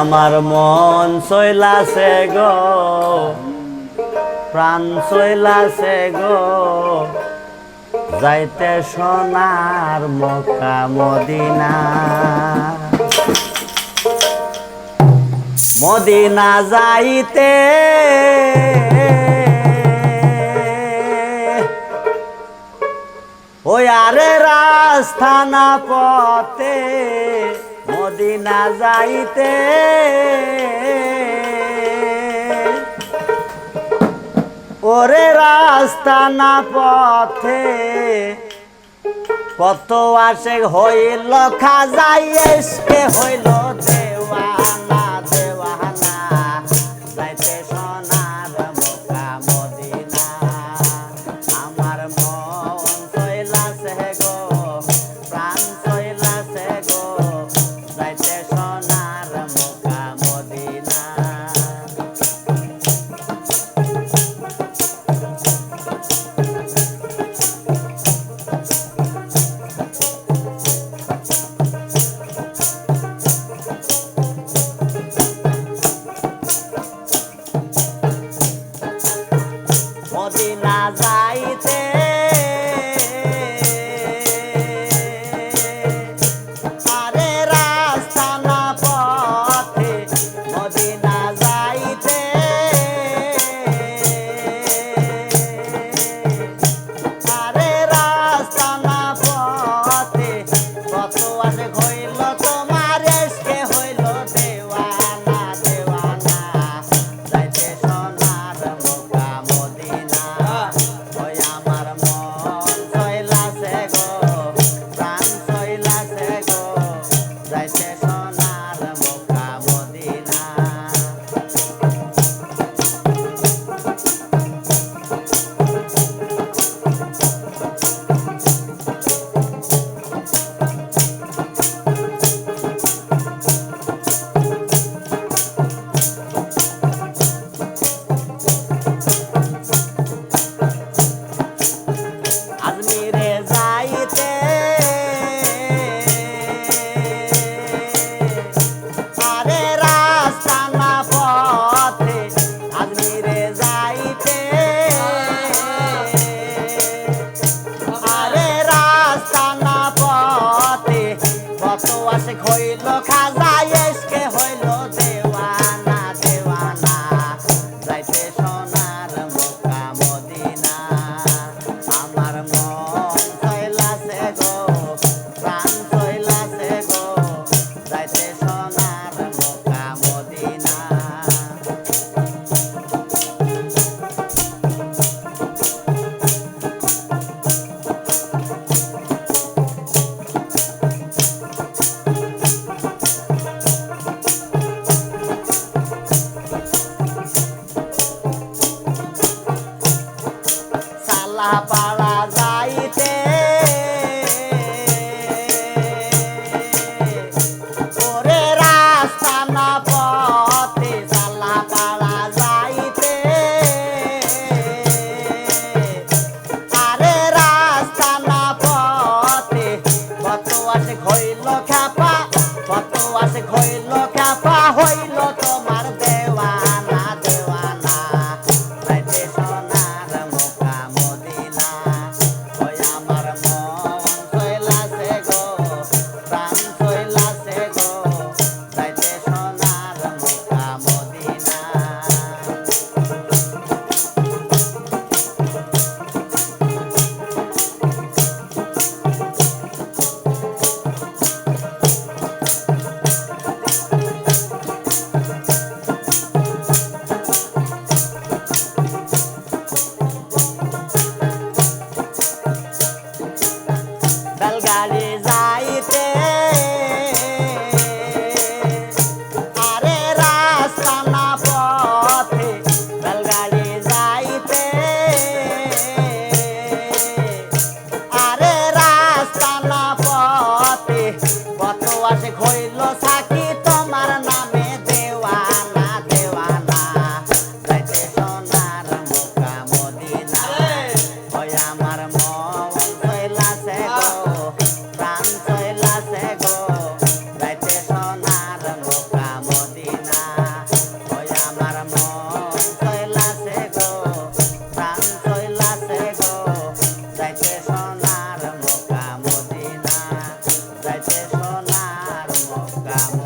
আমার মন চইলাছে গো, প্রাণ চইলাছে গো। যাইতে সোনার মক্কা মদিনা। মদিনা যাইতে ওই আরে রাস্তানা পথে মদিনা যাইতে। ওরে রাস্তা না পথে কত আসে হইল খাজাই এসকে হইল দেওয়ানা। it how. papa. কত আছে খইল সাকিত। Bye.